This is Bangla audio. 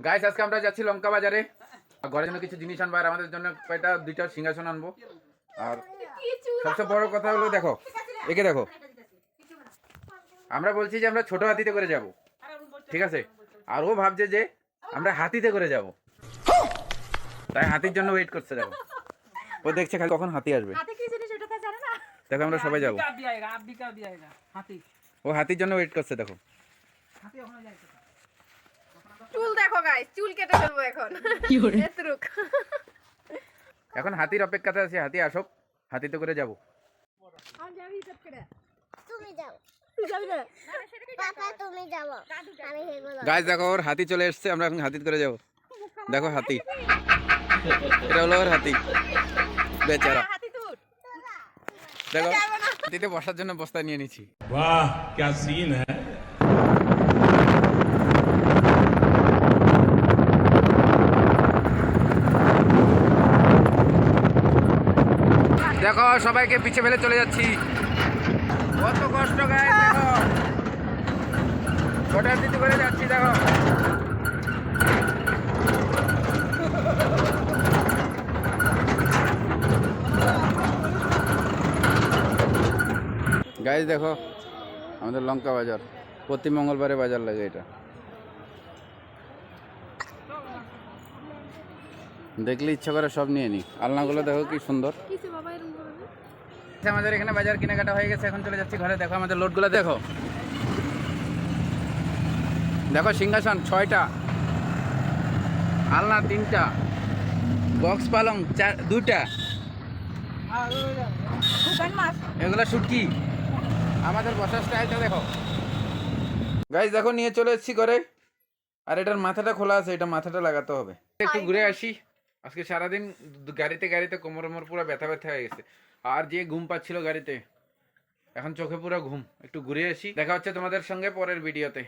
গাইস আজকে আমরা যাচ্ছি লঙ্কা বাজারে ঘরের জন্য কিছু জিনিস আনব আর আমাদের জন্য কয়টা দুইটা সিংহাসন আনব। আর সবচেয়ে বড় কথা হলো দেখো একে দেখো। আমরা বলছি যে আমরা ছোট হাতিতে করে যাব। ঠিক আছে? আর ও ভাবছে যে আমরা হাতিতে করে যাব। তাই হাতির জন্য ওয়েট করছে দেখো। ও দেখছে খালি কখন হাতি আসবে। দেখো আমরা সবাই যাব। ও হাতির জন্য ওয়েট করছে দেখো। হাতি গাইস চুল কেটে ফেলব এখন। এতরুক এখন হাতির অপেক্ষাতে আছে হাতি আসুক হাতিতে করে যাব। গাছ দেখো ওর হাতি চলে এসছে আমরা এখন হাতি করে যাব। দেখো হাতি। এটা হলো ওর হাতি। বেচারা। দেখো হাতিতে বসার জন্য বস্তা নিয়ে নিচ্ছি। বাহ ক্যা সিন হ্যায় সবাইকে পিছে ফেলে চলে যাচ্ছি। কত কষ্ট গায়ে দেখো। ছোট হাতিতে করে যাচ্ছি, দেখো। গাইজ দেখো, আমাদের লঙ্কা বাজার। প্রতি মঙ্গলবারে বাজার লাগে এটা। দেখলে ইচ্ছা করে সব নিয়ে নি আলনাগুলো দেখো কি সুন্দর। কিছু বাবা এরকম করবে আচ্ছা, আমাদের এখানে বাজার কেনাকাটা হয়ে গেছে এখন চলে যাচ্ছি ঘরে। দেখো আমাদের লোডগুলো দেখো। দেখো সিংহাসন ছয়টা। আলনা তিনটা। বক্স পালং চার মাছ এগুলো শুটকি আমাদের বসার স্টাইলটা দেখো। গাইজ দেখো নিয়ে চলে এসেছি ঘরে। আর এটার মাথাটা খোলা আছে এটা মাথাটা লাগাতে হবে। একটু ঘুরে আসি। আজকে সারাদিন গাড়িতে গাড়িতে কোমর মোমর পুরো ব্যথা ব্যথা হয়ে গেছে। আর যে ঘুম পাচ্ছিল গাড়িতে, এখন চোখে পুরো ঘুম। একটু ঘুরে আসি। দেখা হচ্ছে তোমাদের সঙ্গে পরের ভিডিওতে